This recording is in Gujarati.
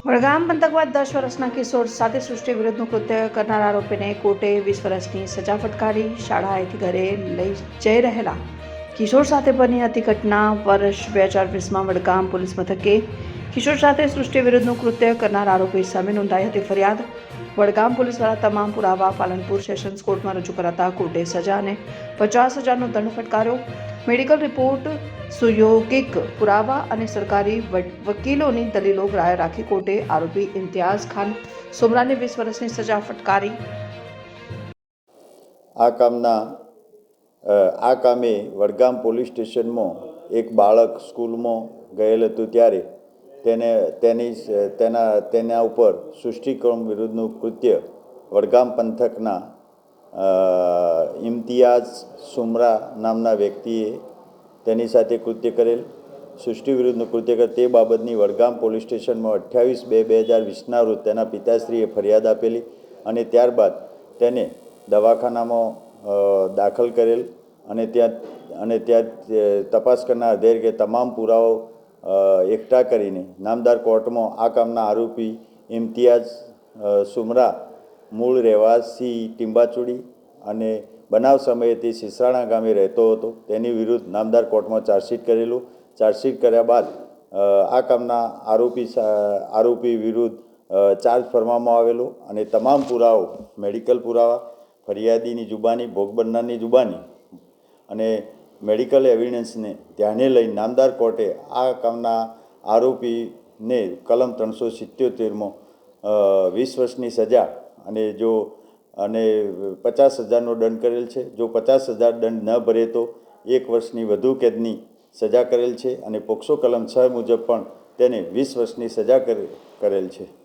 વડગામ પંથકમાં દસ વર્ષના કિશોર સાથે સૃષ્ટિ વિરુદ્ધનું કૃત્ય કરનાર આરોપીને કોર્ટે વીસ વર્ષની સજા ફટકારી શાળાએથી ઘરે લઈ જઈ રહેલા કિશોર સાથે બની હતી ઘટના. વર્ષ બે હજાર વીસમાં વડગામ પોલીસ મથકે કિશોર સાથે સૃષ્ટિ વિરુદ્ધનું કૃત્ય કરનાર આરોપી સામે નોંધાઈ હતી ફરિયાદ. વડગામ પોલીસ દ્વારા તમામ પુરાવા પાલનપુર સેશન્સ કોર્ટમાં રજૂ કરાતા કોર્ટે સજા અને પચાસ હજારનો દંડ ફટકાર્યો. મેડિકલ રિપોર્ટ, સુયોગિક પુરાવા અને સરકારી વકીલોની દલીલો ગ્રાહ્ય રાખી કોર્ટે આરોપી ઇમ્તિયાઝ ખાન સુમરાને વીસ વર્ષની સજા ફટકારી. આ કામના આ કામે વડગામ પોલીસ સ્ટેશનમાં એક બાળક સ્કૂલમાં ગયેલ હતું ત્યારે તેને તેની તેના તેના ઉપર સૃષ્ટિક્રમ વિરુદ્ધનું કૃત્ય વડગામ પંથકના ઇમ્તિયાઝ સુમરા નામના વ્યક્તિએ તેની સાથે કૃત્ય કરેલ. સૃષ્ટિ વિરુદ્ધનું કૃત્ય કરે, તે બાબતની વડગામ પોલીસ સ્ટેશનમાં અઠ્યાવીસ બે બે હજાર વીસના રોજ તેના પિતાશ્રીએ ફરિયાદ આપેલી અને ત્યારબાદ તેને દવાખાનામાં દાખલ કરેલ. અને ત્યાં અને ત્યાં તપાસ કરનાર અધિકારીએ તમામ પુરાવો એકઠા કરીને નામદાર કોર્ટમાં આ કામના આરોપી ઇમ્તિયાઝ સુમરા, મૂળ રહેવાસી ટીંબાચુડી અને બનાવ સમયે તે સિસરાણા ગામે રહેતો હતો. તેની વિરુદ્ધ નામદાર કોર્ટમાં ચાર્જશીટ કરેલું. ચાર્જશીટ કર્યા બાદ આ કામના આરોપી આરોપી વિરુદ્ધ ચાર્જ ફરવામાં આવેલો અને તમામ પુરાવો, મેડિકલ પુરાવા, ફરિયાદીની જુબાની, ભોગ બનનારની જુબાની અને મેડિકલ એવિડન્સને ધ્યાને લઈ નામદાર કોર્ટે આ કામના આરોપીને કલમ ત્રણસો સિત્યોતેરમાં વીસ વર્ષની સજા અને જો, અને પચાસ હજારનો દંડ કરેલ છે. જો પચાસ હજાર દંડ ન ભરે તો એક વર્ષની વધુ કેદની સજા કરેલ છે અને પોક્સો કલમ છ મુજબ પણ તેને વીસ વર્ષની સજા કરે- કરેલ છે.